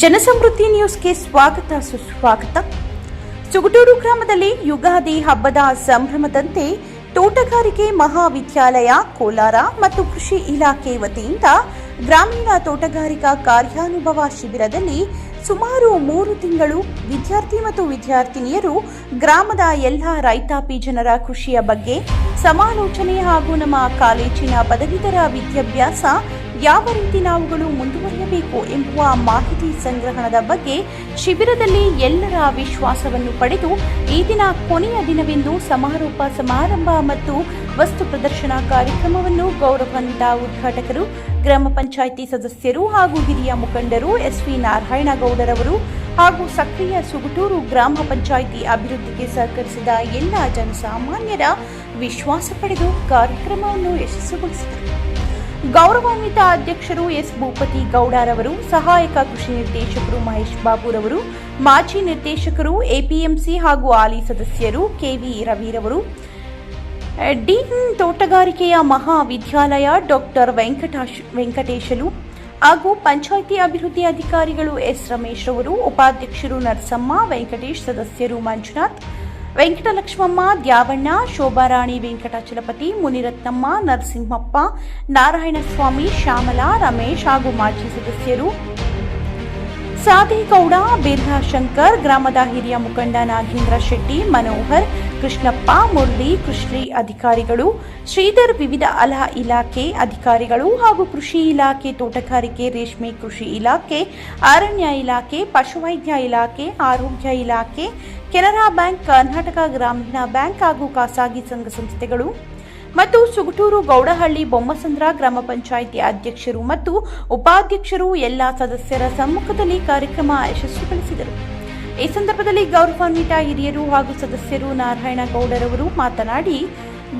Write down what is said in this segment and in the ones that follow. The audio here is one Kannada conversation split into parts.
ಜನಸಮೃದ್ಧಿ ನ್ಯೂಸ್ಗೆ ಸ್ವಾಗತ, ಸುಸ್ವಾಗತ. ಸುಗಟೂರು ಗ್ರಾಮದಲ್ಲಿ ಯುಗಾದಿ ಹಬ್ಬದ ಸಂಭ್ರಮದಂತೆ ತೋಟಗಾರಿಕೆ ಮಹಾವಿದ್ಯಾಲಯ, ಕೋಲಾರ ಮತ್ತು ಕೃಷಿ ಇಲಾಖೆ ವತಿಯಿಂದ ಗ್ರಾಮೀಣ ತೋಟಗಾರಿಕಾ ಕಾರ್ಯಾನುಭವ ಶಿಬಿರದಲ್ಲಿ ಸುಮಾರು ಮೂರು ತಿಂಗಳು ವಿದ್ಯಾರ್ಥಿ ಮತ್ತು ವಿದ್ಯಾರ್ಥಿನಿಯರು ಗ್ರಾಮದ ಎಲ್ಲ ರೈತಾಪಿ ಜನರ ಕೃಷಿಯ ಬಗ್ಗೆ ಸಮಾಲೋಚನೆ ಹಾಗೂ ನಮ್ಮ ಕಾಲೇಜಿನ ಪದವೀಧರ ವಿದ್ಯಾಭ್ಯಾಸ ಯಾವ ರೀತಿ ನಾವುಗಳು ಮುಂದುವರಿಯಬೇಕು ಎಂಬುವ ಮಾಹಿತಿ ಸಂಗ್ರಹಣದ ಬಗ್ಗೆ ಶಿಬಿರದಲ್ಲಿ ಎಲ್ಲರ ವಿಶ್ವಾಸವನ್ನು ಪಡೆದು ಈ ದಿನ ಕೊನೆಯ ದಿನವೆಂದು ಸಮಾರೋಪ ಸಮಾರಂಭ ಮತ್ತು ವಸ್ತು ಪ್ರದರ್ಶನ ಕಾರ್ಯಕ್ರಮವನ್ನು ಗೌರವಾನ್ವಿತ ಉದ್ಘಾಟಕರು, ಗ್ರಾಮ ಪಂಚಾಯಿತಿ ಸದಸ್ಯರು ಹಾಗೂ ಹಿರಿಯ ಮುಖಂಡರು ಎಸ್ವಿ ನಾರಾಯಣಗೌಡರವರು ಹಾಗೂ ಸಕ್ರಿಯ ಸುಗುಟೂರು ಗ್ರಾಮ ಪಂಚಾಯಿತಿ ಅಭಿವೃದ್ಧಿಗೆ ಸಹಕರಿಸಿದ ಎಲ್ಲ ಜನಸಾಮಾನ್ಯರ ವಿಶ್ವಾಸ ಪಡೆದು ಕಾರ್ಯಕ್ರಮವನ್ನು ಯಶಸ್ವಿಗೊಳಿಸಿದರು. ಗೌರವಾನ್ವಿತ ಅಧ್ಯಕ್ಷರು ಎಸ್ ಭೂಪತಿ ಗೌಡರವರು, ಸಹಾಯಕ ಕೃಷಿ ನಿರ್ದೇಶಕರು ಮಹೇಶ್ ಬಾಬುರವರು, ಮಾಜಿ ನಿರ್ದೇಶಕರು ಎಪಿಎಂಸಿ ಹಾಗೂ ಆಲಿ ಸದಸ್ಯರು ಕೆವಿ ರವಿರವರು. ಡೀನ್ ತೋಟಗಾರಿಕೆಯ ಮಹಾವಿದ್ಯಾಲಯ ಡಾಕ್ಟರ್ ವೆಂಕಟಾಶ್ ವೆಂಕಟೇಶಲು ಹಾಗೂ ಪಂಚಾಯಿತಿ ಅಭಿವೃದ್ಧಿ ಅಧಿಕಾರಿಗಳು ಎಸ್ ರಮೇಶ್ ಅವರು ಉಪಾಧ್ಯಕ್ಷರು ನರಸಮ್ಮ, ವೆಂಕಟೇಶ್ ಸದಸ್ಯರು ಮಂಜುನಾಥ್ ವೆಂಕಟಲಕ್ಷ್ಮಮ್ಮ ದ್ಯಾವಣ್ಣ ಶೋಭಾರಾಣಿ ವೆಂಕಟಾಚಲಪತಿ ಮುನಿರತ್ನಮ್ಮ ನರಸಿಂಹಪ್ಪ ನಾರಾಯಣಸ್ವಾಮಿ ಶ್ಯಾಮಲಾ ರಮೇಶ್ ಹಾಗೂ ಮಾಜಿ ಸದಸ್ಯರು ಸಾದೇಗೌಡ ಶಂಕರ್, ಗ್ರಾಮದ ಹಿರಿಯ ಮುಖಂಡ ನಾಗೇಂದ್ರ ಶೆಟ್ಟಿ, ಮನೋಹರ್, ಕೃಷ್ಣಪ್ಪ, ಮುರಳಿ ಕೃಷಿ ಅಧಿಕಾರಿಗಳು, ಶ್ರೀಧರ್ ವಿವಿಧ ಅಲ ಇಲಾಖೆ ಅಧಿಕಾರಿಗಳು ಹಾಗೂ ಕೃಷಿ ಇಲಾಖೆ ತೋಟಗಾರಿಕೆ, ರೇಷ್ಮೆ ಕೃಷಿ ಇಲಾಖೆ, ಅರಣ್ಯ ಇಲಾಖೆ, ಪಶುವೈದ್ಯ ಇಲಾಖೆ, ಆರೋಗ್ಯ ಇಲಾಖೆ, ಕೆನರಾ ಬ್ಯಾಂಕ್, ಕರ್ನಾಟಕ ಗ್ರಾಮೀಣ ಬ್ಯಾಂಕ್ ಹಾಗೂ ಖಾಸಗಿ ಸಂಘ ಸಂಸ್ಥೆಗಳು ಮತ್ತು ಸುಗಟೂರು ಗೌಡಹಳ್ಳಿ ಬೊಮ್ಮಸಂದ್ರ ಗ್ರಾಮ ಪಂಚಾಯಿತಿ ಅಧ್ಯಕ್ಷರು ಮತ್ತು ಉಪಾಧ್ಯಕ್ಷರು ಎಲ್ಲ ಸದಸ್ಯರ ಸಮ್ಮುಖದಲ್ಲಿ ಕಾರ್ಯಕ್ರಮ ಯಶಸ್ವಿಗೊಳಿಸಿದರು. ಈ ಸಂದರ್ಭದಲ್ಲಿ ಗೌರವಾನ್ವಿತ ಹಿರಿಯರು ಹಾಗೂ ಸದಸ್ಯರು ನಾರಾಯಣಗೌಡರವರು ಮಾತನಾಡಿ,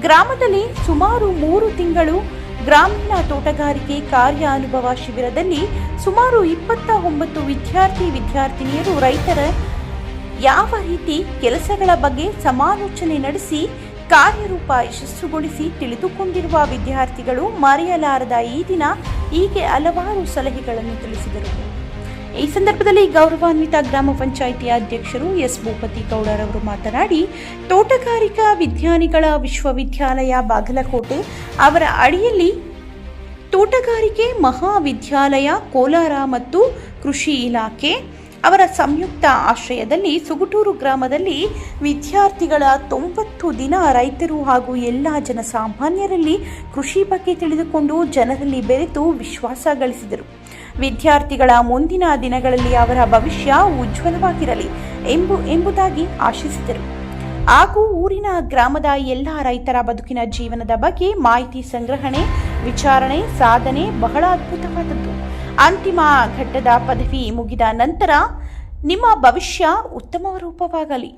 ಗ್ರಾಮದಲ್ಲಿ ಸುಮಾರು ಮೂರು ತಿಂಗಳು ಗ್ರಾಮೀಣ ತೋಟಗಾರಿಕೆ ಕಾರ್ಯ ಅನುಭವ ಶಿಬಿರದಲ್ಲಿ ಸುಮಾರು ಇಪ್ಪತ್ತ ಒಂಬತ್ತು ವಿದ್ಯಾರ್ಥಿ ವಿದ್ಯಾರ್ಥಿನಿಯರು ರೈತರ ಯಾವ ರೀತಿ ಕೆಲಸಗಳ ಬಗ್ಗೆ ಸಮಾಲೋಚನೆ ನಡೆಸಿ ಕಾರ್ಯರೂಪ ಯಶಸ್ಸುಗೊಳಿಸಿ ತಿಳಿದುಕೊಂಡಿರುವ ವಿದ್ಯಾರ್ಥಿಗಳು ಮರೆಯಲಾರದ ಈ ದಿನ ಹೀಗೆ ಹಲವಾರು ಸಲಹೆಗಳನ್ನು ತಿಳಿಸಿದರು. ಈ ಸಂದರ್ಭದಲ್ಲಿ ಗೌರವಾನ್ವಿತ ಗ್ರಾಮ ಪಂಚಾಯಿತಿ ಅಧ್ಯಕ್ಷರು ಎಸ್. ಭೂಪತಿ ಗೌಡರವರು ಮಾತನಾಡಿ, ತೋಟಗಾರಿಕಾ ವಿಜ್ಞಾನಿಗಳ ವಿಶ್ವವಿದ್ಯಾಲಯ ಬಾಗಲಕೋಟೆ ಅವರ ಅಡಿಯಲ್ಲಿ ತೋಟಗಾರಿಕೆ ಮಹಾವಿದ್ಯಾಲಯ, ಕೋಲಾರ ಮತ್ತು ಕೃಷಿ ಇಲಾಖೆ ಅವರ ಸಂಯುಕ್ತ ಆಶ್ರಯದಲ್ಲಿ ಸುಗುಟೂರು ಗ್ರಾಮದಲ್ಲಿ ವಿದ್ಯಾರ್ಥಿಗಳ ತೊಂಬತ್ತು ದಿನ ರೈತರು ಹಾಗೂ ಎಲ್ಲ ಜನಸಾಮಾನ್ಯರಲ್ಲಿ ಕೃಷಿ ಬಗ್ಗೆ ತಿಳಿದುಕೊಂಡು ಜನರಲ್ಲಿ ಬೆರೆತು ವಿಶ್ವಾಸ ಗಳಿಸಿದರು. ವಿದ್ಯಾರ್ಥಿಗಳ ಮುಂದಿನ ದಿನಗಳಲ್ಲಿ ಅವರ ಭವಿಷ್ಯ ಉಜ್ವಲವಾಗಿರಲಿ ಎಂಬು ಎಂಬುದಾಗಿ ಆಶಿಸಿದರು. ಹಾಗೂ ಊರಿನ ಗ್ರಾಮದ ಎಲ್ಲ ರೈತರ ಬದುಕಿನ ಜೀವನದ ಬಗ್ಗೆ ಮಾಹಿತಿ ಸಂಗ್ರಹಣೆ, ವಿಚಾರಣೆ, ಸಾಧನೆ ಬಹಳ ಅದ್ಭುತವಾದದ್ದು. ಅಂತಿಮ ಘಟ್ಟದ ಪದವಿ ಮುಗಿದ ನಂತರ ನಿಮ್ಮ ಭವಿಷ್ಯ ಉತ್ತಮ ರೂಪವಾಗಲಿ.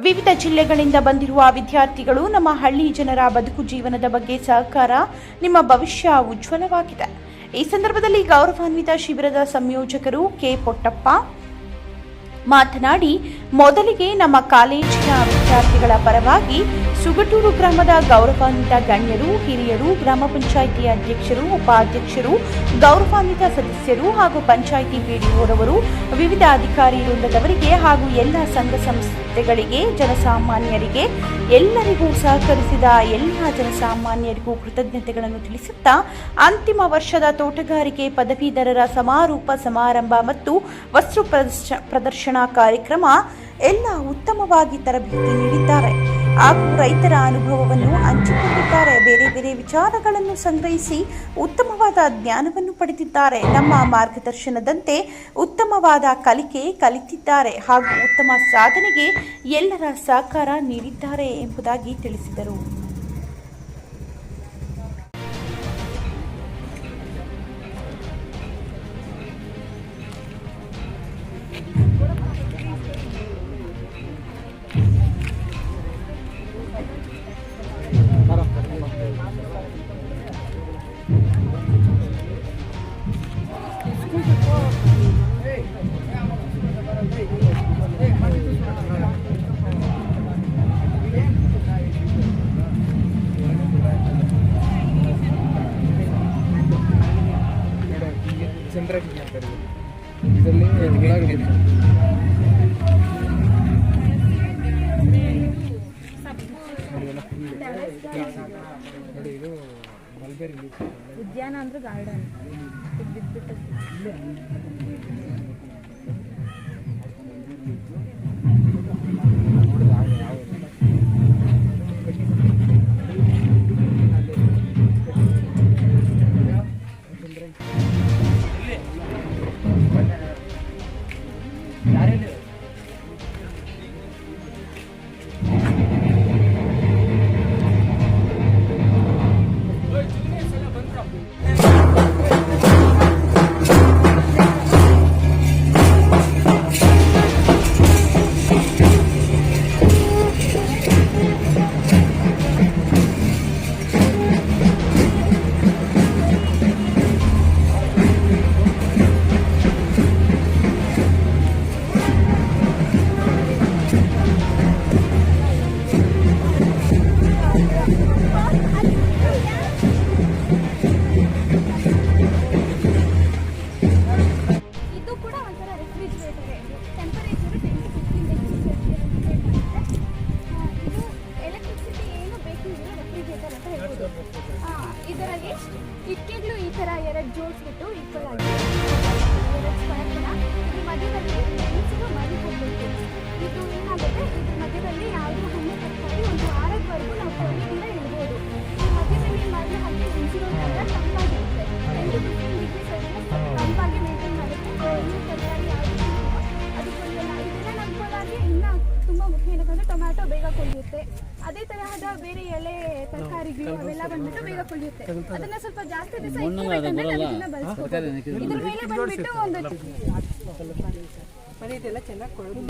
ವಿವಿಧ ಜಿಲ್ಲೆಗಳಿಂದ ಬಂದಿರುವ ವಿದ್ಯಾರ್ಥಿಗಳು ನಮ್ಮ ಹಳ್ಳಿ ಜನರ ಬದುಕು ಜೀವನದ ಬಗ್ಗೆ ಸಹಕಾರ ನಿಮ್ಮ ಭವಿಷ್ಯ ಉಜ್ವಲವಾಗಿದೆ. ಈ ಸಂದರ್ಭದಲ್ಲಿ ಗೌರವಾನ್ವಿತ ಶಿಬಿರದ ಸಂಯೋಜಕರು ಕೆ. ಪೊಟ್ಟಪ್ಪ ಮಾತನಾಡಿ, ಮೊದಲಿಗೆ ನಮ್ಮ ಕಾಲೇಜಿನ ವಿದ್ಯಾರ್ಥಿಗಳ ಪರವಾಗಿ ಸುಗಟೂರು ಗ್ರಾಮದ ಗೌರವಾನ್ವಿತ ಗಣ್ಯರು, ಹಿರಿಯರು, ಗ್ರಾಮ ಪಂಚಾಯಿತಿ ಅಧ್ಯಕ್ಷರು, ಉಪಾಧ್ಯಕ್ಷರು, ಗೌರವಾನ್ವಿತ ಸದಸ್ಯರು ಹಾಗೂ ಪಂಚಾಯಿತಿ ಪಿಡಿಒರವರು ವಿವಿಧ ಅಧಿಕಾರಿ ವೃಂದದವರಿಗೆ ಹಾಗೂ ಎಲ್ಲ ಸಂಘ ಸಂಸ್ಥೆಗಳಿಗೆ, ಜನಸಾಮಾನ್ಯರಿಗೆ ಎಲ್ಲರಿಗೂ ಸಹಕರಿಸಿದ ಎಲ್ಲ ಜನಸಾಮಾನ್ಯರಿಗೂ ಕೃತಜ್ಞತೆಗಳನ್ನು ತಿಳಿಸುತ್ತಾ ಅಂತಿಮ ವರ್ಷದ ತೋಟಗಾರಿಕೆ ಪದವೀಧರರ ಸಮಾರೋಪ ಸಮಾರಂಭ ಮತ್ತು ವಸ್ತು ಪ್ರದರ್ಶ- ಪ್ರದರ್ಶನ ಕಾರ್ಯಕ್ರಮ ಎಲ್ಲ ಉತ್ತಮವಾಗಿ ತರಬೇತಿ ನೀಡಿದ್ದಾರೆ. ಹಾಗೂ ರೈತರ ಅನುಭವವನ್ನು ಹಂಚಿಕೊಂಡಿದ್ದಾರೆ. ಬೇರೆ ಬೇರೆ ವಿಚಾರಗಳನ್ನು ಸಂಗ್ರಹಿಸಿ ಉತ್ತಮವಾದ ಜ್ಞಾನವನ್ನು ಪಡೆದಿದ್ದಾರೆ. ನಮ್ಮ ಮಾರ್ಗದರ್ಶನದಂತೆ ಉತ್ತಮವಾದ ಕಲಿಕೆ ಕಲಿತಿದ್ದಾರೆ ಹಾಗೂ ಉತ್ತಮ ಸಾಧನೆಗೆ ಎಲ್ಲರ ಸಹಕಾರ ನೀಡಿದ್ದಾರೆ ಎಂಬುದಾಗಿ ತಿಳಿಸಿದರು. ಇದರಲ್ಲಿ ಉಳ್ಳಾಗಡ್ಡಿ ನೋಡಿ ಇದು ಮಲ್ಬೇರಿ ಲೀಫ್ ಉದ್ಯಾನ ಅಂದ್ರೆ ಗಾರ್ಡನ್. ಬಿದ್ದುಬಿಟ್ಟು ಅದನ್ನ ಸ್ವಲ್ಪ ಜಾಸ್ತಿ ದಿವಸ ಇಟ್ಕೋಬೇಕಂದ್ರೆ ನಾವು ಇದನ್ನ ಬಳಸ್ಕೋಬಹುದು ಇದ್ರ ಮೇಲೆ ಬಂದ್ಬಿಟ್ಟು ಒಂದು ಮನೆಯದೆಲ್ಲ ಚೆನ್ನಾಗಿ ಕೊಡೋದು.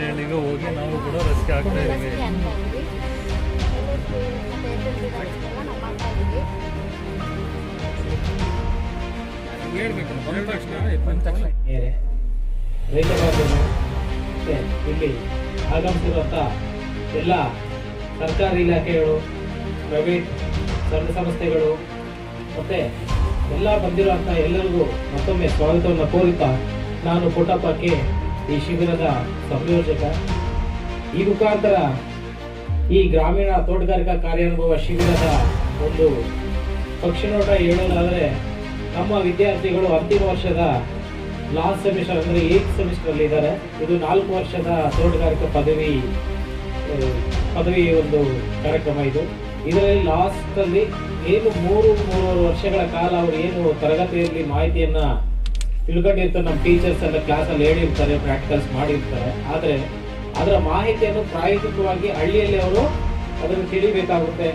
ಹಳ್ಳಿಗೆ ಹೋಗಿ ನಾವು ಕೂಡ ರಿಸ್ಕ್ ಆಗ್ತಾ ಇದ್ದೀವಿ. ಇಲ್ಲಿ ಆಗಮಿಸಿರುವಂಥ ಎಲ್ಲ ಸರ್ಕಾರಿ ಇಲಾಖೆಗಳು ಪ್ರೈವೇಟ್ ಸಂಘ ಸಂಸ್ಥೆಗಳು ಮತ್ತೆ ಎಲ್ಲ ಬಂದಿರುವಂಥ ಎಲ್ಲರಿಗೂ ಮತ್ತೊಮ್ಮೆ ಸ್ವಾಗತವನ್ನು ಕೋರುತ್ತಾ ನಾನು ಪುಟ್ಟಪ್ಪಕ್ಕೆ ಈ ಶಿಬಿರದ ಸಂಯೋಜಕ ಈ ಮುಖಾಂತರ ಈ ಗ್ರಾಮೀಣ ತೋಟಗಾರಿಕಾ ಕಾರ್ಯಾನುಭವ ಶಿಬಿರದ ಒಂದು ಪಕ್ಷಿನೋಟ ಹೇಳೋದಾದರೆ ನಮ್ಮ ವಿದ್ಯಾರ್ಥಿಗಳು ಅಂತಿಮ ವರ್ಷದ ಲಾಸ್ಟ್ ಸೆಮಿಸ್ಟರ್ ಅಂದರೆ ಏತ್ ಸೆಮಿಸ್ಟರಲ್ಲಿ ಇದ್ದಾರೆ. ಇದು ನಾಲ್ಕು ವರ್ಷದ ತೋಟಗಾರಿಕಾ ಪದವಿ ಪದವಿ ಒಂದು ಕಾರ್ಯಕ್ರಮ ಇದು. ಇದರಲ್ಲಿ ಲಾಸ್ಟಲ್ಲಿ ಏನು ಮೂರು, ಮೂರುವರೆ ವರ್ಷಗಳ ಕಾಲ ಅವರು ಏನು ತರಗತಿಯಲ್ಲಿ ಮಾಹಿತಿಯನ್ನ ತಿಳ್ಕೊಂಡಿರ್ತಾರೆ, ನಮ್ಮ ಟೀಚರ್ಸ್ ಎಲ್ಲ ಕ್ಲಾಸಲ್ಲಿ ಹೇಳಿರ್ತಾರೆ ಪ್ರಾಕ್ಟಿಕಲ್ಸ್ ಮಾಡಿರ್ತಾರೆ. ಆದರೆ ಅದರ ಮಾಹಿತಿಯನ್ನು ಪ್ರಾಯೋಗಿಕವಾಗಿ ಹಳ್ಳಿಯಲ್ಲಿ ಅವರು ಅದನ್ನು ತಿಳಿಬೇಕಾಗುತ್ತೆ.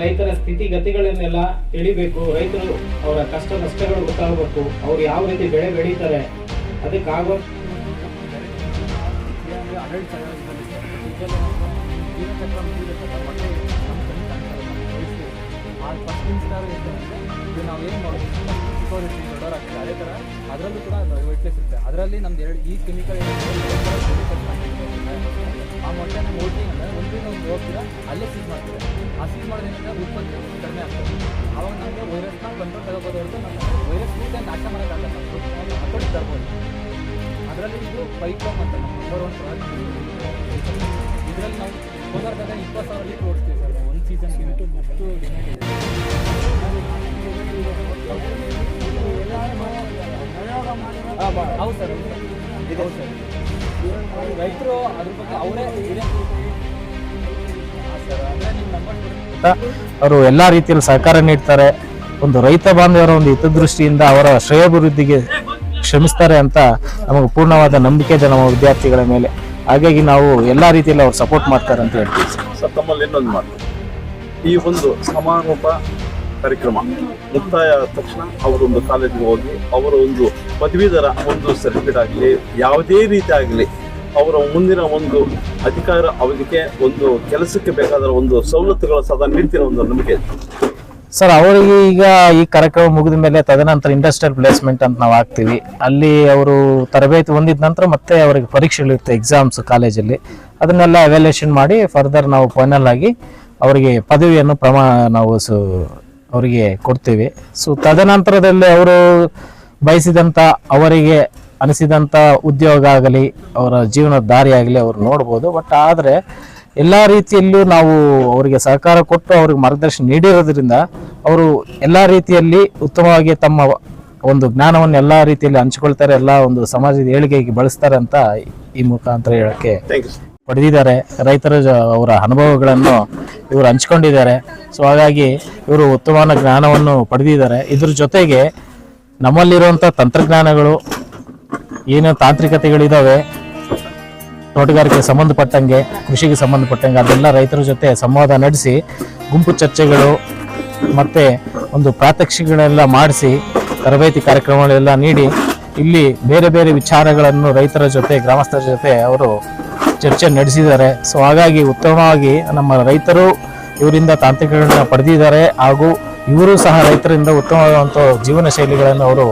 ರೈತರ ಸ್ಥಿತಿಗತಿಗಳನ್ನೆಲ್ಲ ತಿಳಿಬೇಕು. ರೈತರು ಅವರ ಕಷ್ಟ ನಷ್ಟಗಳು ಗೊತ್ತಾಗಬೇಕು. ಅವ್ರು ಯಾವ ರೀತಿ ಬೆಳೆ ಬೆಳೀತಾರೆ. ಅದಕ್ಕಾಗೋ ನಾವು ಏನು ಮಾಡೋದು? ಚಿಕ್ಕವರಿರ್ತೀವಿ ದೊಡ್ಡವರಾಗ್ತದೆ ಅದೇ ಥರ ಅದರಲ್ಲೂ ಕೂಡ ವೈಟ್ಲೆಸ್ ಇರುತ್ತೆ. ಅದರಲ್ಲಿ ನಮ್ದು ಎರಡು ಈ ಕೆಮಿಕಲ್ ಆ ಮೊಟ್ಟೆನ ಮೋಲ್ಟಿಂಗ್ ಅಂದರೆ ಒಂದು ಒಂದು ಹೋಗ್ತೀರ, ಅಲ್ಲೇ ಸೀಸ್ ಮಾಡ್ತೀವಿ ಆ ಸೀಸ್ ಮಾಡೋದ್ರಿಂದ ಉತ್ಪತ್ತಿ ಕಡಿಮೆ ಆಗ್ತದೆ. ಆವಾಗ ನಮಗೆ ವೈರಸ್ನ ಕಂಟ್ರೋಲ್ ತಗೋಬೋದು ಹೊರತು ನಮ್ಮ ವೈರಸ್ ಕೂಡ ನಾಶ ಮಾಡೋಕ್ಕಾಗಲ್ಲ ನಾವು ಅಕೌಂಟ್ ತರ್ಬೋದು. ಅದರಲ್ಲಿ ಇದು ಪೈಕೋಮ್ ಅಂತ ನಮ್ಮ ನಂಬರ್ ಒನ್ ಪ್ರಾಡಕ್ಟ್ ಇದರಲ್ಲಿ ನಾವು ಕೋಲಾರದಾಗ ಇಪ್ಪತ್ತು ಸಾವಿರ ಲೀಟ್ರ್ ಓಡಿಸ್ತೀವಿ ಸರ್. ಒಂದು ಸೀಸನ್ಗೆ ಅಷ್ಟು ಡಿಮ್ಯಾಂಡ್ ಇದೆ ಅವರೇ ಎಲ್ಲ ರೀತಿಯಲ್ಲಿ ಸಹಕಾರ ನೀಡ್ತಾರೆ. ಒಂದು ರೈತ ಬಾಂಧವರ ಒಂದು ಹಿತದೃಷ್ಟಿಯಿಂದ ಅವರ ಶ್ರೇಯಾಭಿವೃದ್ಧಿಗೆ ಶ್ರಮಿಸ್ತಾರೆ ಅಂತ ನಮಗೆ ಪೂರ್ಣವಾದ ನಂಬಿಕೆ ಇದೆ ನಮ್ಮ ವಿದ್ಯಾರ್ಥಿಗಳ ಮೇಲೆ. ಹಾಗಾಗಿ ನಾವು ಎಲ್ಲ ರೀತಿಯಲ್ಲಿ ಅವ್ರು ಸಪೋರ್ಟ್ ಮಾಡ್ತಾರೆ ಅಂತ ಹೇಳ್ತೀವಿ. ಸರ್, ತಮ್ಮಲ್ಲಿ ಇನ್ನೊಂದು ಮಾತು. ಈ ಒಂದು ಸಮಾರೋಪ ಕಾರ್ಯಕ್ರಮ ಮುಕ್ತಾಯ ಆದ ತಕ್ಷಣ ಅವರೊಂದು ಕಾಲೇಜಿಗೆ ಹೋಗಿ ಅವರ ಒಂದು ಪದವೀಧರ ಒಂದು ಸರ್ಟಿಫಿಕೇಟ್ ಆಗಲಿ, ಯಾವುದೇ ರೀತಿ ಆಗಲಿ ಅವರ ಮುಂದಿನ ಒಂದು ಅಧಿಕಾರ ಅವಧಿಗೆ ಒಂದು ಕೆಲಸಕ್ಕೆ ಬೇಕಾದ ಒಂದು ಸವಲತ್ತುಗಳು ಸದಾ ನೀಡ್ತಿರೋ ಒಂದು ನಂಬಿಕೆ ಸರ್, ಅವರಿಗೆ ಈಗ ಈ ಕಾರ್ಯಕ್ರಮ ಮುಗಿದ ಮೇಲೆ ತದನಂತರ ಇಂಡಸ್ಟ್ರಿಯಲ್ ಪ್ಲೇಸ್ಮೆಂಟ್ ಅಂತ ನಾವು ಹಾಕ್ತೀವಿ. ಅಲ್ಲಿ ಅವರು ತರಬೇತಿ ಹೊಂದಿದ ನಂತರ ಮತ್ತೆ ಅವರಿಗೆ ಪರೀಕ್ಷೆಗಳಿರುತ್ತೆ ಎಕ್ಸಾಮ್ಸ್ ಕಾಲೇಜಲ್ಲಿ. ಅದನ್ನೆಲ್ಲ ಅವ್ಯಾಲ್ಯೂಷನ್ ಮಾಡಿ ಫರ್ದರ್ ನಾವು ಫೈನಲ್ ಆಗಿ ಅವರಿಗೆ ಪದವಿಯನ್ನು ಪ್ರಮಾ ನಾವು ಅವರಿಗೆ ಕೊಡ್ತೀವಿ. ಸೊ ತದನಂತರದಲ್ಲಿ ಅವರು ಬಯಸಿದಂಥ ಅವರಿಗೆ ಅನಿಸಿದಂಥ ಉದ್ಯೋಗ ಆಗಲಿ ಅವರ ಜೀವನದ ದಾರಿ ಆಗಲಿ ಅವರು ನೋಡ್ಬೋದು. ಬಟ್ ಆದರೆ, ಎಲ್ಲ ರೀತಿಯಲ್ಲೂ ನಾವು ಅವರಿಗೆ ಸಹಕಾರ ಕೊಟ್ಟು ಅವ್ರಿಗೆ ಮಾರ್ಗದರ್ಶನ ನೀಡಿರೋದ್ರಿಂದ, ಅವರು ಎಲ್ಲ ರೀತಿಯಲ್ಲಿ ಉತ್ತಮವಾಗಿ ತಮ್ಮ ಒಂದು ಜ್ಞಾನವನ್ನು ಎಲ್ಲ ರೀತಿಯಲ್ಲಿ ಹಂಚ್ಕೊಳ್ತಾರೆ, ಎಲ್ಲ ಒಂದು ಸಮಾಜದ ಏಳಿಗೆಗೆ ಬಳಸ್ತಾರೆ ಅಂತ ಈ ಮುಖಾಂತರ ಹೇಳಕ್ಕೆ ಪಡೆದಿದ್ದಾರೆ. ರೈತರ ಅವರ ಅನುಭವಗಳನ್ನು ಇವರು ಹಂಚ್ಕೊಂಡಿದ್ದಾರೆ. ಸೊ ಹಾಗಾಗಿ ಇವರು ಉತ್ತಮವಾದ ಜ್ಞಾನವನ್ನು ಪಡೆದಿದ್ದಾರೆ. ಇದ್ರ ಜೊತೆಗೆ ನಮ್ಮಲ್ಲಿರುವಂಥ ತಂತ್ರಜ್ಞಾನಗಳು ಏನು ತಾಂತ್ರಿಕತೆಗಳಿದಾವೆ, ತೋಟಗಾರಿಕೆ ಸಂಬಂಧಪಟ್ಟಂಗೆ, ಕೃಷಿಗೆ ಸಂಬಂಧಪಟ್ಟಂಗೆ, ಅದೆಲ್ಲ ರೈತರ ಜೊತೆ ಸಂವಾದ ನಡೆಸಿ, ಗುಂಪು ಚರ್ಚೆಗಳು ಮತ್ತು ಒಂದು ಪ್ರಾತ್ಯಕ್ಷಿಕೆಗಳೆಲ್ಲ ಮಾಡಿಸಿ, ತರಬೇತಿ ಕಾರ್ಯಕ್ರಮಗಳೆಲ್ಲ ನೀಡಿ, ಇಲ್ಲಿ ಬೇರೆ ಬೇರೆ ವಿಚಾರಗಳನ್ನು ರೈತರ ಜೊತೆ, ಗ್ರಾಮಸ್ಥರ ಜೊತೆ ಅವರು ಚರ್ಚೆ ನಡೆಸಿದ್ದಾರೆ. ಸೊ ಹಾಗಾಗಿ ಉತ್ತಮವಾಗಿ ನಮ್ಮ ರೈತರು ಇವರಿಂದ ತಾಂತ್ರಿಕಗಳನ್ನ ಪಡೆದಿದ್ದಾರೆ ಹಾಗೂ ಇವರು ಸಹ ರೈತರಿಂದ ಉತ್ತಮವಾದಂಥ ಜೀವನ ಶೈಲಿಗಳನ್ನು ಅವರು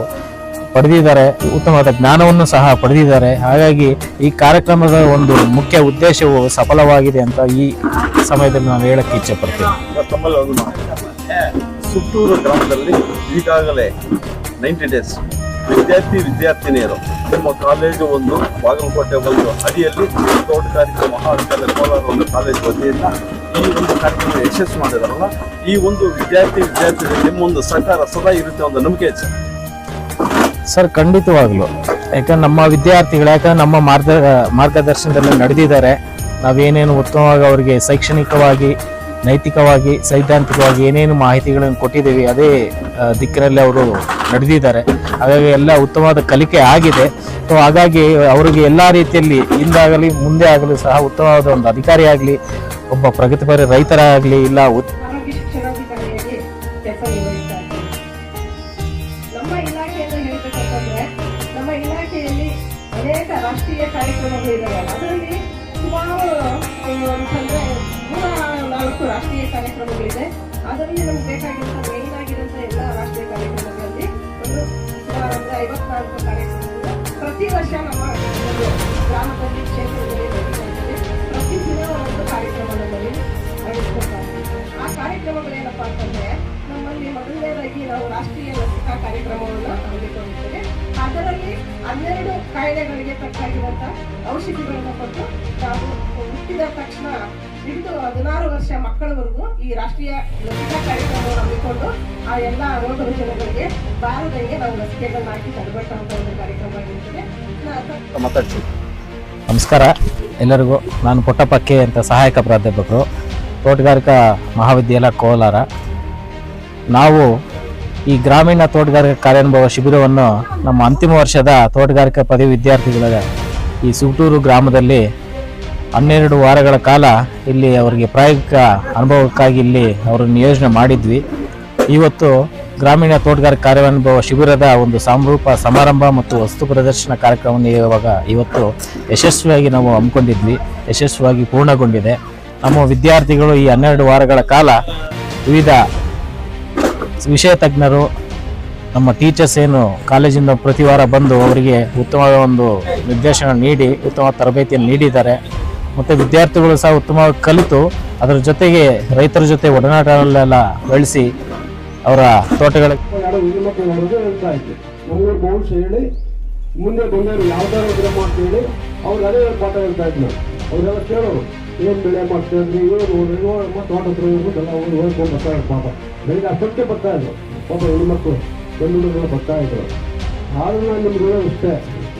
ಪಡೆದಿದ್ದಾರೆ, ಉತ್ತಮವಾದ ಜ್ಞಾನವನ್ನು ಸಹ ಪಡೆದಿದ್ದಾರೆ. ಹಾಗಾಗಿ ಈ ಕಾರ್ಯಕ್ರಮದ ಒಂದು ಮುಖ್ಯ ಉದ್ದೇಶವು ಸಫಲವಾಗಿದೆ ಅಂತ ಈ ಸಮಯದಲ್ಲಿ ನಾನು ಹೇಳಕ್ಕೆ ಇಚ್ಛೆ ಪಡ್ತೀನಿ ಸುತ್ತೂರು ಗ್ರಾಮದಲ್ಲಿ ಈಗಾಗಲೇ ನೈಂಟಿ ಡೇಸ್ ವಿದ್ಯಾರ್ಥಿ, ವಿದ್ಯಾರ್ಥಿನಿಯರು. ನಮ್ಮ ಕಾಲೇಜು ಒಂದು, ಬಾಗಲಕೋಟೆ ಒಂದು ಅಡಿಯಲ್ಲಿ ತೋಟಗಾರಿಕೆ ಮಹಾವಿದ್ಯಾಲಯ ಕೋಲಾರ ಒಂದು ಕಾಲೇಜು ವತಿಯಿಂದ ಈ ಒಂದು ಕಾರ್ಯಕ್ರಮ ಯಶಸ್ಸು ಮಾಡಿದಾರಲ್ಲ, ಈ ಒಂದು ವಿದ್ಯಾರ್ಥಿ, ವಿದ್ಯಾರ್ಥಿಗಳು ನಿಮ್ಮ ಒಂದು ಸರ್ಕಾರ ಸದಾ ಇರುತ್ತೆ ಒಂದು ನಂಬಿಕೆ ಸರ್ ಸರ್, ಖಂಡಿತವಾಗ್ಲು. ಯಾಕಂದ್ರೆ ನಮ್ಮ ವಿದ್ಯಾರ್ಥಿಗಳು, ಯಾಕಂದ್ರೆ ನಮ್ಮ ಮಾರ್ಗ, ಮಾರ್ಗದರ್ಶನದಲ್ಲಿ ನಡೆದಿದ್ದಾರೆ. ನಾವೇನೇನು ಉತ್ತಮವಾಗಿ ಅವರಿಗೆ ಶೈಕ್ಷಣಿಕವಾಗಿ ನೈತಿಕವಾಗಿ, ಸೈದ್ಧಾಂತಿಕವಾಗಿ ಏನೇನು ಮಾಹಿತಿಗಳನ್ನು ಕೊಟ್ಟಿದ್ದೀವಿ, ಅದೇ ದಿಕ್ಕಿನಲ್ಲಿ ಅವರು ನಡೆದಿದ್ದಾರೆ. ಹಾಗಾಗಿ ಎಲ್ಲ ಉತ್ತಮವಾದ ಕಲಿಕೆ ಆಗಿದೆ. ಸೊ ಹಾಗಾಗಿ ಅವರಿಗೆ ಎಲ್ಲ ರೀತಿಯಲ್ಲಿ ಹಿಂದಾಗಲಿ, ಮುಂದೆ ಆಗಲಿ ಸಹ ಉತ್ತಮವಾದ ಒಂದು ಅಧಿಕಾರಿ ಆಗಲಿ, ಒಬ್ಬ ಪ್ರಗತಿಪರ ರೈತರಾಗಲಿ, ಇಲ್ಲ ಅನೇಕ ರಾಷ್ಟ್ರೀಯ ಕಾರ್ಯಕ್ರಮಗಳಿದ್ದಾವೆ ಅದರಲ್ಲಿ ಸುಮಾರು ನಾಲ್ಕು ರಾಷ್ಟ್ರೀಯ ಕಾರ್ಯಕ್ರಮಗಳಿದೆ. ಅದರಲ್ಲಿ ನಮ್ಗೆ ಬೇಕಾಗಿರುವಂತಹ ಮೇನ್ ಆಗಿರುವಂತಹ ಎಲ್ಲ ರಾಷ್ಟ್ರೀಯ ಕಾರ್ಯಕ್ರಮಗಳಲ್ಲಿ ಒಂದು ಸುಮಾರು ಅಂದ್ರೆ ಐವತ್ನಾಲ್ಕು ಕಾರ್ಯಕ್ರಮಗಳು ಪ್ರತಿ ವರ್ಷ ನಮ್ಮ ಒಂದು ಗ್ರಾಮದಲ್ಲಿ, ಕ್ಷೇತ್ರದಲ್ಲಿ ಪ್ರತಿ ದಿನ ಒಂದು ಕಾರ್ಯಕ್ರಮಗಳಲ್ಲಿ ಇದ್ದೀವಿ. ಆ ಕಾರ್ಯಕ್ರಮಗಳೇನಪ್ಪ ಅಂತಂದ್ರೆ, ನಮ್ಮಲ್ಲಿ ಮೊದಲನೇದಾಗಿ ನಾವು ರಾಷ್ಟ್ರೀಯ ಲಸಿಕಾ ಕಾರ್ಯಕ್ರಮವನ್ನು ಹಮ್ಮಿಕೊಂಡಿದ್ದೇವೆ. ಅದರಲ್ಲಿ ಹನ್ನೆರಡು ಕಾಯಿಲೆಗಳಿಗೆ ತಕ್ಕಾಗಿರುವಂತಹ ಔಷಧಿಗಳನ್ನು ಕೊಟ್ಟು ನಾವು ಹುಟ್ಟಿದ ತಕ್ಷಣ ಹಿಡಿದು ಹದಿನಾರು ವರ್ಷ ಮಕ್ಕಳವರೆಗೂ ಈ ರಾಷ್ಟ್ರೀಯ ಲಸಿಕಾ ಕಾರ್ಯಕ್ರಮವನ್ನು ಹಮ್ಮಿಕೊಂಡು ಆ ಎಲ್ಲ ರೋಗ ರುಜಿನಗಳಿಗೆ ಬಾರದಂಗೆ ನಾವು ಲಸಿಕೆಗಳನ್ನ ಹಾಕಿ ತಡೆಗಟ್ಟುವಂತ ಒಂದು ಕಾರ್ಯಕ್ರಮ ನಾ- ನಮಸ್ಕಾರ. ಎಲ್ಲರಿಗೂ ನಾನು ಪುಟ್ಟಪ್ಪ ಕೆ ಅಂತ ಸಹಾಯಕ ಪ್ರಾಧ್ಯಾಪಕರು ತೋಟಗಾರಿಕಾ ಮಹಾವಿದ್ಯಾಲಯ ಕೋಲಾರ. ನಾವು ಈ ಗ್ರಾಮೀಣ ತೋಟಗಾರಿಕಾ ಕಾರ್ಯಾನುಭವ ಶಿಬಿರವನ್ನು ನಮ್ಮ ಅಂತಿಮ ವರ್ಷದ ತೋಟಗಾರಿಕಾ ಪದವಿ ವಿದ್ಯಾರ್ಥಿಗಳ ಈ ಸುಗಟೂರು ಗ್ರಾಮದಲ್ಲಿ ಹನ್ನೆರಡು ವಾರಗಳ ಕಾಲ ಇಲ್ಲಿ ಅವರಿಗೆ ಪ್ರಾಯೋಗಿಕ ಅನುಭವಕ್ಕಾಗಿ ಇಲ್ಲಿ ಅವರನ್ನು ನಿಯೋಜನೆ ಮಾಡಿದ್ವಿ. ಇವತ್ತು ಗ್ರಾಮೀಣ ತೋಟಗಾರಿಕೆ ಕಾರ್ಯಾನುಭವ ಶಿಬಿರದ ಒಂದು ಸಾಮರೂಪ ಸಮಾರಂಭ ಮತ್ತು ವಸ್ತು ಪ್ರದರ್ಶನ ಕಾರ್ಯಕ್ರಮವನ್ನು ಇವಾಗ ಇವತ್ತು ಯಶಸ್ವಿಯಾಗಿ ನಾವು ಹಮ್ಮಿಕೊಂಡಿದ್ವಿ. ಯಶಸ್ವಿಯಾಗಿ ಪೂರ್ಣಗೊಂಡಿದೆ. ನಮ್ಮ ವಿದ್ಯಾರ್ಥಿಗಳು ಈ ಹನ್ನೆರಡು ವಾರಗಳ ಕಾಲ ವಿವಿಧ ವಿಷಯ ತಜ್ಞರು, ನಮ್ಮ ಟೀಚರ್ಸ್ ಏನು ಕಾಲೇಜಿಂದ ಪ್ರತಿ ವಾರ ಬಂದು ಅವರಿಗೆ ಉತ್ತಮವಾದ ಒಂದು ನಿರ್ದೇಶನ ನೀಡಿ, ಉತ್ತಮ ತರಬೇತಿಯನ್ನು ನೀಡಿದ್ದಾರೆ. ಮತ್ತು ವಿದ್ಯಾರ್ಥಿಗಳು ಸಹ ಉತ್ತಮವಾಗಿ ಕಲಿತು ಅದರ ಜೊತೆಗೆ ರೈತರ ಜೊತೆ ಒಡನಾಟಗಳೆಲ್ಲ ಬೆಳೆಸಿ ಅವರ ತೋಟಗಳ ಹೇಳಿ, ಮುಂದೆ ಬಂದವರು ಯಾವ್ದಾರ ಇದ್ರೆ ಅಂತೇಳಿ ಅವ್ರು ಅದೇ ಪಾಠ ಹೇಳ್ತಾ ಇದ್ರು. ಅವರೆಲ್ಲ ಕೇಳೋರು, ಏನ್ ಬೆಳೆ ಮಾಡ್ತಾ ಇದ್ರು ಇವರು ತೋಟ ಹತ್ರ ಎಲ್ಲ ಅವ್ರು ಹೇಳ್ಕೊಂಡು ಬರ್ತಾ ಇದ್ರು ಪಾಪ. ಬೆಳಿಗ್ಗೆ ಅಷ್ಟೊಕ್ಕೆ ಬರ್ತಾ ಇದ್ರು. ಪಾಪ ಹೆಣ್ಮಕ್ಳು ಮಕ್ಕಳು ಬರ್ತಾ ಇದ್ರು. ಆದ್ರೂ ನಿಮ್ಗೆ ಇಷ್ಟೇ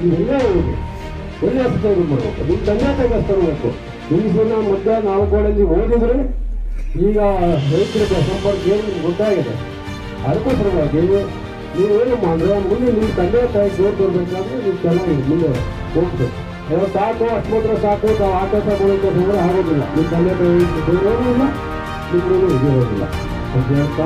ನೀವೆಲ್ಲ ಹೋಗಿ ಹೆಸರು ಮಾಡ್ಬೇಕು ನಿಮ್ಮ ತಂದೆ ತಾಯಿಗೆ ಹೆಸರು ಬೇಕು ನಿಮ್ಮ ಜನ ಮಧ್ಯ ನಾಲ್ಕು ಗೋಡಲ್ಲಿ ಓದಿದ್ರೆ ಈಗ ರೈತರ ಸಂಪರ್ಕ ಏನು ನಿಮ್ಗೆ ಗೊತ್ತಾಗಿದೆ ಅದಕ್ಕೋಸ್ಕರವಾಗಿ ನೀವು ಏನು ಮಾಡಿದ್ರೆ ಮುಂದೆ ನಿಮ್ಮ ತಂದೆ ತಾಯಿ ಜೋರ್ ಬರ್ಬೇಕಾದ್ರೆ ನೀವು ಚೆನ್ನಾಗಿ ಮುಂದೆ ಹೋಗ್ಬೇಕು. ಯಾವ ಸಾಕು, ಅಷ್ಟು ಮಾತ್ರ ಸಾಕು ನಾವು ಆಕಾಶ ಮಾಡೋಕೆ ಹೋದ್ರೆ ಆಗೋದಿಲ್ಲ. ನಿಮ್ಮ ತಂದೆ ತಾಯಿ ಇಲ್ಲ. ನಿಮ್ಮೂ ಇದು ಅಂತ ಅಂತ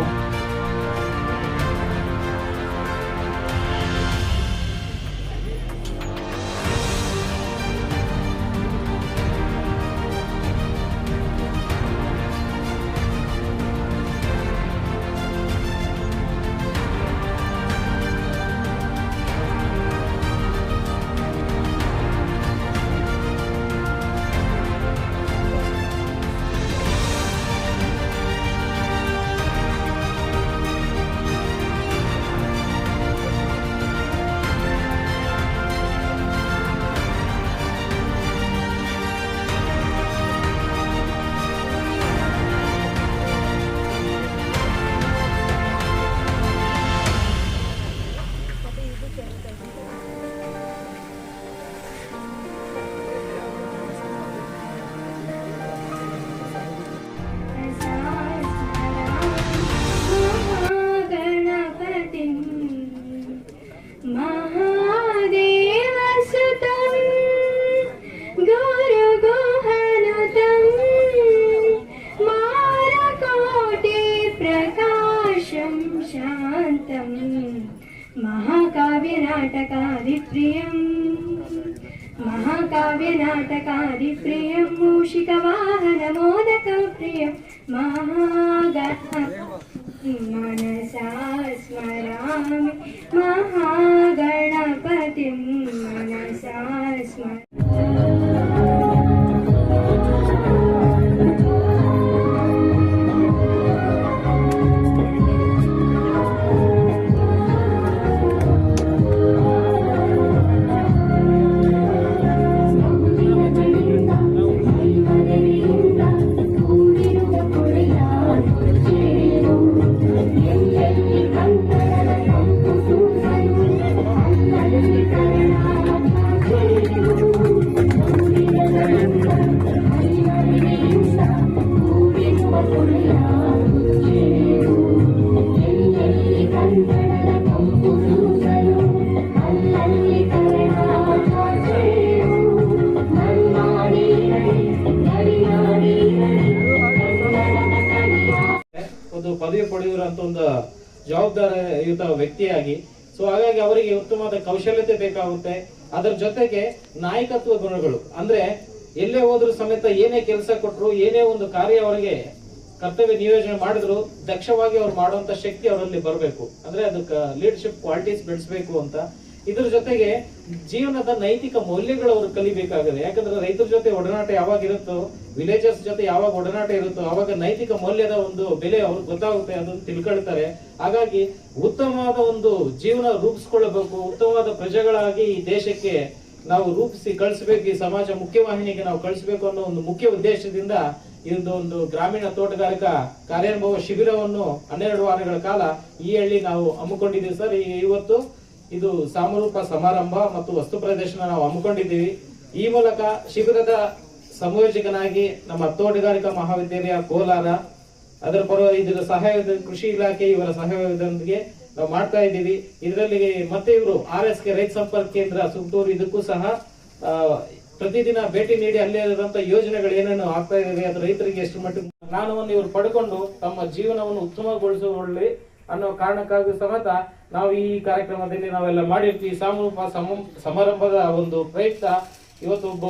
महाकाव्यनाटकादिप्रियं मूषिकवाहनमोदकप्रियं महागः मनसा स्मरामि महागणपतिं मनसा स्मरामि ವ್ಯಕ್ತಿಯಾಗಿ ಸೊ ಹಾಗಾಗಿ ಅವರಿಗೆ ಉತ್ತಮವಾದ ಕೌಶಲ್ಯತೆ ಬೇಕಾಗುತ್ತೆ. ಅದರ ಜೊತೆಗೆ ನಾಯಕತ್ವ ಗುಣಗಳು. ಅಂದ್ರೆ, ಎಲ್ಲೇ ಹೋದ್ರು ಸಮೇತ ಏನೇ ಕೆಲಸ ಕೊಟ್ಟರು ಏನೇ ಒಂದು ಕಾರ್ಯ ಅವರಿಗೆ ಕರ್ತವ್ಯ ನಿಯೋಜನೆ ಮಾಡಿದ್ರು, ದಕ್ಷವಾಗಿ ಅವ್ರು ಮಾಡುವಂತ ಶಕ್ತಿ ಅವರಲ್ಲಿ ಬರಬೇಕು. ಅಂದ್ರೆ, ಅದಕ್ಕೆ ಲೀಡರ್ಶಿಪ್ ಕ್ವಾಲಿಟೀಸ್ ಬೆಳೆಸಬೇಕು ಅಂತ ಇದ್ರ ಜೊತೆಗೆ ಜೀವನದ ನೈತಿಕ ಮೌಲ್ಯಗಳು ಅವರು ಕಲಿಬೇಕಾಗಿದೆ, ಯಾಕಂದ್ರೆ ರೈತರ ಜೊತೆ ಒಡನಾಟ ಯಾವಾಗ ಇರುತ್ತೋ ವಿಲೇಜರ್ಸ್ ಜೊತೆ ಯಾವಾಗ ಒಡನಾಟ ಇರುತ್ತೋ, ಅವಾಗ ನೈತಿಕ ಮೌಲ್ಯದ ಒಂದು ಬೆಲೆ ಅವ್ರಿಗೆ ಗೊತ್ತಾಗುತ್ತೆ ಅದು ತಿಳ್ಕೊಳ್ತಾರೆ. ಹಾಗಾಗಿ ಉತ್ತಮವಾದ ಒಂದು ಜೀವನ ರೂಪಿಸ್ಕೊಳ್ಬೇಕು, ಉತ್ತಮವಾದ ಪ್ರಜೆಗಳಾಗಿ ಈ ದೇಶಕ್ಕೆ ನಾವು ರೂಪಿಸಿ ಕಳಿಸ್ಬೇಕು, ಈ ಸಮಾಜ ಮುಖ್ಯವಾಹಿನಿಗೆ ನಾವು ಕಳಿಸ್ಬೇಕು ಅನ್ನೋ ಒಂದು ಮುಖ್ಯ ಉದ್ದೇಶದಿಂದ ಇದೊಂದು ಒಂದು ಗ್ರಾಮೀಣ ತೋಟಗಾರಿಕಾ ಕಾರ್ಯಾನುಭವ ಶಿಬಿರವನ್ನು ಹನ್ನೆರಡು ವಾರಗಳ ಕಾಲ ಈ ಹಳ್ಳಿ ನಾವು ಹಮ್ಮಿಕೊಂಡಿದ್ದೀವಿ ಸರ್. ಇವತ್ತು ಇದು ಸಾಮರೂಪ ಸಮಾರಂಭ ಮತ್ತು ವಸ್ತು ಪ್ರದರ್ಶನ ನಾವು ಹಮ್ಮಿಕೊಂಡಿದ್ದೀವಿ. ಈ ಮೂಲಕ ಶಿಬಿರದ ಸಂಯೋಜಕನಾಗಿ ನಮ್ಮ ತೋಟಗಾರಿಕಾ ಮಹಾವಿದ್ಯಾಲಯ ಕೋಲಾರ, ಅದರ ಪರ ಇದರ ಸಹಾಯದ ಕೃಷಿ ಇಲಾಖೆ ಇವರ ಸಹಯೋಗದೊಂದಿಗೆ ನಾವು ಮಾಡ್ತಾ ಇದ್ದೀವಿ. ಇದರಲ್ಲಿ ಮತ್ತೆ ಇವರು ಆರ್ ಎಸ್ ಕೆ ರೈತ ಸಂಪರ್ಕ ಕೇಂದ್ರ, ಸುತ್ತೂರು, ಇದಕ್ಕೂ ಸಹ ಪ್ರತಿದಿನ ಭೇಟಿ ನೀಡಿ ಅಲ್ಲಿ ಇರುವಂತ ಯೋಜನೆಗಳು ಏನೇನು ಆಗ್ತಾ ಇದಾವೆ, ಅದು ರೈತರಿಗೆ ಎಷ್ಟು ಮಟ್ಟಿಗೆ ಜ್ಞಾನವನ್ನು ಇವರು ಪಡ್ಕೊಂಡು ತಮ್ಮ ಜೀವನವನ್ನು ಉತ್ತಮಗೊಳಿಸಿಕೊಳ್ಳಿ ಅನ್ನೋ ಕಾರಣಕ್ಕಾಗಿ ಸಮೇತ ನಾವು ಈ ಕಾರ್ಯಕ್ರಮದಲ್ಲಿ ನಾವೆಲ್ಲ ಮಾಡಿರ್ತೀವಿ. ಸಾಮೂಹಿಕ ಸಮ- ಸಮಾರಂಭದ ಒಂದು ಪ್ರಯುಕ್ತ ಇವತ್ತು ಒಬ್ಬ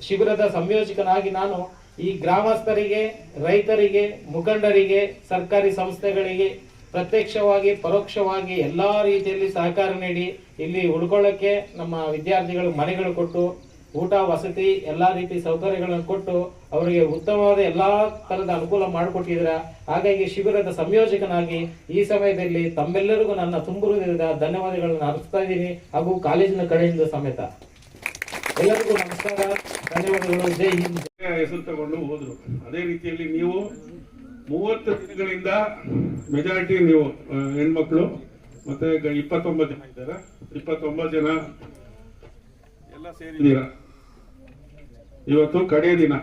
ಶಿಬಿರದ ಸಂಯೋಜಕನಾಗಿ ನಾನು ಈ ಗ್ರಾಮಸ್ಥರಿಗೆ, ರೈತರಿಗೆ, ಮುಖಂಡರಿಗೆ, ಸರ್ಕಾರಿ ಸಂಸ್ಥೆಗಳಿಗೆ ಪ್ರತ್ಯಕ್ಷವಾಗಿ, ಪರೋಕ್ಷವಾಗಿ ಎಲ್ಲಾ ರೀತಿಯಲ್ಲಿ ಸಹಕಾರ ನೀಡಿ ಇಲ್ಲಿ ಉಳ್ಕೊಳ್ಳಕ್ಕೆ ನಮ್ಮ ವಿದ್ಯಾರ್ಥಿಗಳು ಮನೆಗಳು ಕೊಟ್ಟು ಊಟ ವಸತಿ ಎಲ್ಲಾ ರೀತಿ ಸೌಕರ್ಯಗಳನ್ನು ಕೊಟ್ಟು ಅವರಿಗೆ ಉತ್ತಮವಾದ ಎಲ್ಲಾ ತರದ ಅನುಕೂಲ ಮಾಡಿಕೊಟ್ಟಿದ್ರ ಹಾಗಾಗಿ ಶಿಬಿರದ ಸಂಯೋಜಕನಾಗಿ ಈ ಸಮಯದಲ್ಲಿ ತಮ್ಮೆಲ್ಲರಿಗೂ ನನ್ನ ತುಂಬು ಹೃದಯದ ಧನ್ಯವಾದಗಳನ್ನು ಅರ್ಪಿಸ್ತಾ ಇದ್ದೀನಿ. ಹಾಗೂ ಕಾಲೇಜಿನ ಕಡೆಯಿಂದ ಸಮೇತ. ಎಲ್ಲರಿಗೂ ನಮಸ್ಕಾರ. ಧನ್ಯವಾದಗಳು. ಜೈ ಹಿಂದ್. ಹೆಸರು ತಗೊಂಡು ಹೋದ್ರು. ಅದೇ ರೀತಿಯಲ್ಲಿ ನೀವು ಮೂವತ್ತು ದಿನಗಳಿಂದ ಮೆಜಾರಿಟಿ ನೀವು ಹೆಣ್ಮಕ್ಳು ಮತ್ತೆ ಗ- ಇಪ್ಪತ್ತೊಂಬತ್ತು ಜನ ಇದ್ದಾರೆ. ಇಪ್ಪತ್ತೊಂಬತ್ತು ಜನ ಎಲ್ಲ ಸೇರಿದ್ದೀರಾ ಇವತ್ತು ಕಡೆ ದಿನ.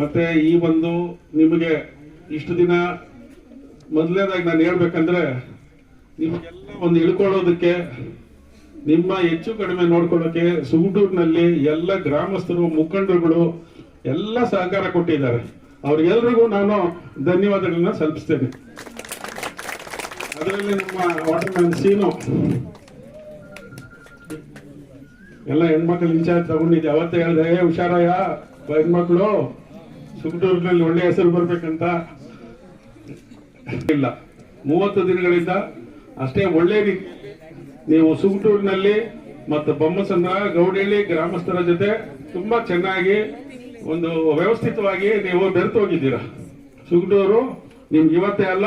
ಮತ್ತೆ ಈ ಒಂದು ನಿಮಗೆ ಇಷ್ಟು ದಿನ ಮೊದಲನೇದಾಗಿ ನಾನು ಹೇಳ್ಬೇಕಂದ್ರೆ ನಿಮಗೆಲ್ಲ ಒಂದು ಇಳ್ಕೊಳ್ಳೋದಕ್ಕೆ ನಿಮ್ಮ ಹೆಚ್ಚು ಕಡಿಮೆ ನೋಡ್ಕೊಳ್ಳೋಕೆ ಸುಗಟೂರಿನಲ್ಲಿ ಎಲ್ಲ ಗ್ರಾಮಸ್ಥರು, ಮುಖಂಡರುಗಳು ಎಲ್ಲ ಸಹಕಾರ ಕೊಟ್ಟಿದ್ದಾರೆ. ಅವ್ರಿಗೆಲ್ರಿಗೂ ನಾನು ಧನ್ಯವಾದಗಳನ್ನ ಸಲ್ಲಿಸ್ತೇನೆ. ಅದರಲ್ಲಿ ನಮ್ಮ ವಾಟರ್ ಮ್ಯಾನ್ ಸೀನು. ಎಲ್ಲ ಹೆಣ್ಮಕ್ಳು ಇನ್ಚಾರ್ಜ್ ತಗೊಂಡಿದ್ದೆ. ಅವತ್ತೇ ಹೇಳಿದೆ "ಏ, ಹುಷಾರಯ್ಯ ಹೆಣ್ಮಕ್ಳು ಸುಗಟೂರಿನಲ್ಲಿ ಒಳ್ಳೆ ಹೆಸರು ಬರ್ಬೇಕಂತ. ಇಲ್ಲ. ಮೂವತ್ತು ದಿನಗಳಿಂದ ಅಷ್ಟೇ ಒಳ್ಳೆ ನೀವು ಸುಗಟೂರಿನಲ್ಲಿ ಮತ್ತು ಬೊಮ್ಮಸಂದ್ರ ಗೌಡಳ್ಳಿ ಗ್ರಾಮಸ್ಥರ ಜೊತೆ ತುಂಬಾ ಚೆನ್ನಾಗಿ ಒಂದು ವ್ಯವಸ್ಥಿತವಾಗಿ ನೀವು ಬೆರೆತು ಹೋಗಿದ್ದೀರಾ. ಸುಗಟೂರು ನಿಮ್ಗೆ ಇವತ್ತೇ ಅಲ್ಲ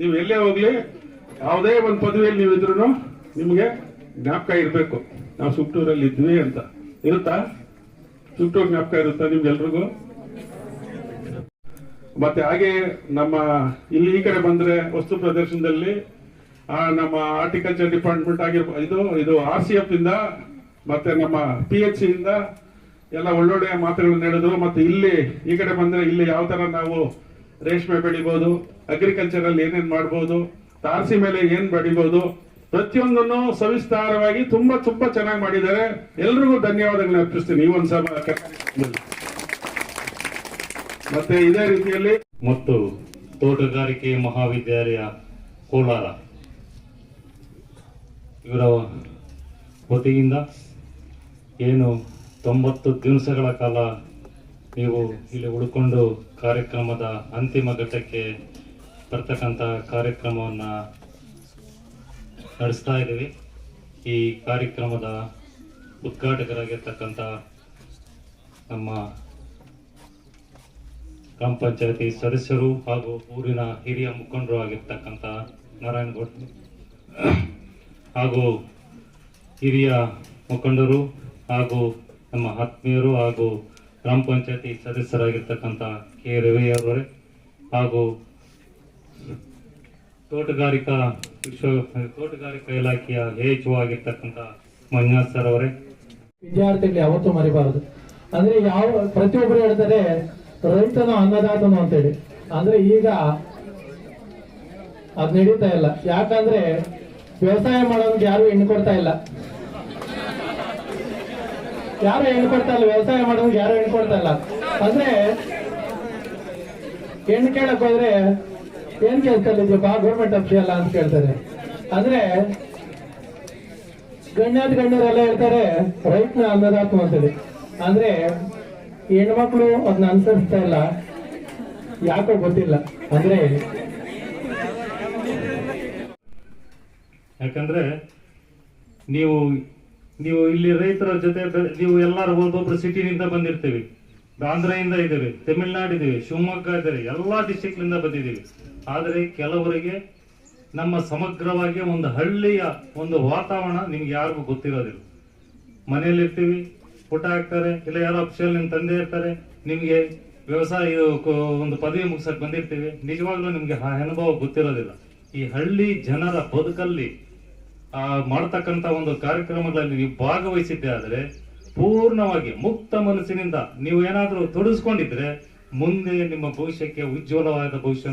ನೀವು ಎಲ್ಲೇ ಹೋಗ್ಲಿ ಯಾವುದೇ ಒಂದು ಪದವಿಯಲ್ಲಿ ನೀವು ಇದ್ರು ನಿಮಗೆ ಜ್ಞಾಪಕ ಇರಬೇಕು. ನಾವು ಸುಟ್ಟೂರಲ್ಲಿ ಇದ್ವಿ ಅಂತ. ಇರುತ್ತಾ? ಸುಟ್ಟೂರ್ ಜ್ಞಾಪಕ ಇರುತ್ತಾ ನಿಮ್ಗೆಲ್ರಿಗೂ? ಮತ್ತೆ ಹಾಗೆ ನಮ್ಮ ಇಲ್ಲಿ ಈ ಕಡೆ ಬಂದ್ರೆ ವಸ್ತು ಪ್ರದರ್ಶನದಲ್ಲಿ, ಆ, ನಮ್ಮ ಆರ್ಟಿಕಲ್ಚರ್ ಡಿಪಾರ್ಟ್ಮೆಂಟ್ ಆಗಿರ್ಬೋದು ಇದು ಇದು ಆರ್ ಸಿ ಎಫ್ ಇಂದ, ಮತ್ತೆ ನಮ್ಮ ಪಿ ಎಚ್ ಸಿ ಇಂದ ಎಲ್ಲ ಒಳ್ಳೊಳ್ಳೆ ಮಾತುಗಳನ್ನ ಹೇಳಿದ್ರು ಮತ್ತೆ ಇಲ್ಲಿ, ಈ ಕಡೆ ಬಂದ್ರೆ ಇಲ್ಲಿ ಯಾವ ತರ ನಾವು ರೇಷ್ಮೆ ಬೆಳಿಬಹುದು ಅಗ್ರಿಕಲ್ಚರ್ ಅಲ್ಲಿ ಏನೇನ್ ಮಾಡ್ಬೋದು, ತಾರಸಿ ಮೇಲೆ ಏನ್ ಬೆಳಿಬಹುದು ಪ್ರತಿಯೊಂದನ್ನು ಸವಿಸ್ತಾರವಾಗಿ ತುಂಬಾ ತುಂಬಾ ಚೆನ್ನಾಗಿ ಮಾಡಿದ್ದಾರೆ. ಎಲ್ರಿಗೂ ಧನ್ಯವಾದಗಳನ್ನ ಅರ್ಪಿಸ್ತೀನಿ. ಈ ಒಂದು ಸಭಾ ಮತ್ತೆ ಇದೇ ರೀತಿಯಲ್ಲಿ ಮತ್ತು ತೋಟಗಾರಿಕೆ ಮಹಾವಿದ್ಯಾಲಯ ಕೋಲಾರ. ಇವರ ವತಿಯಿಂದ ಏನು ತೊಂಬತ್ತು ದಿವಸಗಳ ಕಾಲ ನೀವು ಇಲ್ಲಿ ಉಳ್ಕೊಂಡು ಕಾರ್ಯಕ್ರಮದ ಅಂತಿಮ ಘಟ್ಟಕ್ಕೆ ಬರ್ತಕ್ಕಂಥ ಕಾರ್ಯಕ್ರಮವನ್ನು ನಡೆಸ್ತಾ ಇದ್ದೀವಿ. ಈ ಕಾರ್ಯಕ್ರಮದ ಉದ್ಘಾಟಕರಾಗಿರ್ತಕ್ಕಂಥ ನಮ್ಮ ಗ್ರಾಮ ಪಂಚಾಯತಿ ಸದಸ್ಯರು ಹಾಗೂ ಊರಿನ ಹಿರಿಯ ಮುಖಂಡರು ಆಗಿರ್ತಕ್ಕಂಥ ನಾರಾಯಣಗೌಡ ಹಾಗೂ ಹಿರಿಯ ಮುಖಂಡರು ಹಾಗೂ ನಮ್ಮ ಆತ್ಮೀಯರು ಹಾಗೂ ಗ್ರಾಮ ಪಂಚಾಯತಿ ಸದಸ್ಯರಾಗಿರ್ತಕ್ಕಂಥ ಕೆ ರವಿಯವರೇ ಹಾಗೂ ತೋಟಗಾರಿಕಾ ವಿಶ್ವ, ತೋಟಗಾರಿಕಾ ಇಲಾಖೆಯ ಎಚ್ ಆಗಿರ್ತಕ್ಕಂಥ ಮಂಜುನಾಥ್ ಸರ್ ಅವರೇ. ವಿದ್ಯಾರ್ಥಿಗಳು ಯಾವತ್ತೂ ಮರಿಬಾರದು. ಅಂದ್ರೆ ಯಾವ, ಪ್ರತಿಯೊಬ್ಬರು ಹೇಳ್ತಾರೆ, ರೈತನು ಅನ್ನದಾತನು ಅಂತೇಳಿ. ಅಂದ್ರೆ ಈಗ ಅದ್ ನಡೀತಾ ಇಲ್ಲ. ಯಾಕಂದ್ರೆ ವ್ಯವಸಾಯ ಮಾಡೋನ್ಗೆ ಯಾರು ಹೆಣ್ಣು ಕೊಡ್ತಾ ಇಲ್ಲ. ಯಾರು ಹೆಣ್ಣು ಕೊಡ್ತಾ ಇಲ್ಲ? ವ್ಯವಸಾಯ ಮಾಡೋನ್ಗೆ ಯಾರು ಹೆಣ್ಣು ಕೊಡ್ತಾ ಇಲ್ಲ. ಅಂದ್ರೆ ಹೆಣ್ಣು ಕೇಳಕ್ ಹೋದ್ರೆ ಏನ್ ಕೆಲ್ಸದಲ್ಲಿದ್ಯಪ್ಪ ಗೌರ್ಮೆಂಟ್ ಅಫಿಷಿಯಲ್ ಅಂತ ಕೇಳ್ತಾರೆ. ಅಂದ್ರೆ ಗಣ್ಯಾದ ಗಣ್ಯರೆಲ್ಲ ಹೇಳ್ತಾರೆ, ರೈತನ ಅನ್ನದಾತ್ಮ ಅಂತೇಳಿ ಅಂದ್ರೆ ಹೆಣ್ಮಕ್ಳು ಅದನ್ನ ಅನುಸರಿಸ್ತಾ ಇಲ್ಲ. ಯಾಕೋ ಗೊತ್ತಿಲ್ಲ. ಅಂದ್ರೆ ಯಾಕಂದ್ರೆ ನೀವು ನೀವು ಇಲ್ಲಿ ರೈತರ ಜೊತೆ ನೀವು ಎಲ್ಲರೂ ಒಬ್ಬೊಬ್ರು ಸಿಟಿನಿಂದ ಬಂದಿರ್ತೀವಿ. ಆಂಧ್ರದಿಂದ ಇದ್ದೇವೆ ತಮಿಳ್ನಾಡು ಇದ್ದೇವೆ ಶಿವಮೊಗ್ಗ ಇದ್ದೀವಿ, ಎಲ್ಲ ಡಿಸ್ಟಿಕ್ನಿಂದ ಬಂದಿದ್ದೀವಿ. ಆದರೆ ಕೆಲವರಿಗೆ ನಮ್ಮ ಸಮಗ್ರವಾಗಿ ಒಂದು ಹಳ್ಳಿಯ ಒಂದು ವಾತಾವರಣ ನಿಮ್ಗೆ ಯಾರಿಗೂ ಗೊತ್ತಿರೋದಿಲ್ಲ. ಮನೆಯಲ್ಲಿ ಇರ್ತೀವಿ ಊಟ ಹಾಕ್ತಾರೆ, ಇಲ್ಲ ಯಾರೋ ಅಫಿಷಿಯಲ್ ನಿಮ್ಮ ತಂದೆ ಇರ್ತಾರೆ, ನಿಮಗೆ ವ್ಯವಸಾಯ ಒಂದು ಪದವಿ ಮುಗಿಸಕ್ ಬಂದಿರ್ತೀವಿ, ನಿಜವಾಗ್ಲೂ ನಿಮಗೆ ಆ ಅನುಭವ ಗೊತ್ತಿರೋದಿಲ್ಲ. ಈ ಹಳ್ಳಿ ಜನರ ಬದುಕಲ್ಲಿ ಮಾಡ್ತಕ್ಕಂಥ ಒಂದು ಕಾರ್ಯಕ್ರಮಗಳಲ್ಲಿ ನೀವು ಭಾಗವಹಿಸಿದ್ದೆ ಆದ್ರೆ ಪೂರ್ಣವಾಗಿ ಮುಕ್ತ ಮನಸ್ಸಿನಿಂದ ನೀವು ಏನಾದರೂ ತೊಡಗಿಸ್ಕೊಂಡಿದ್ರೆ ಮುಂದೆ ನಿಮ್ಮ ಭವಿಷ್ಯಕ್ಕೆ ಉಜ್ವಲವಾದ ಭವಿಷ್ಯ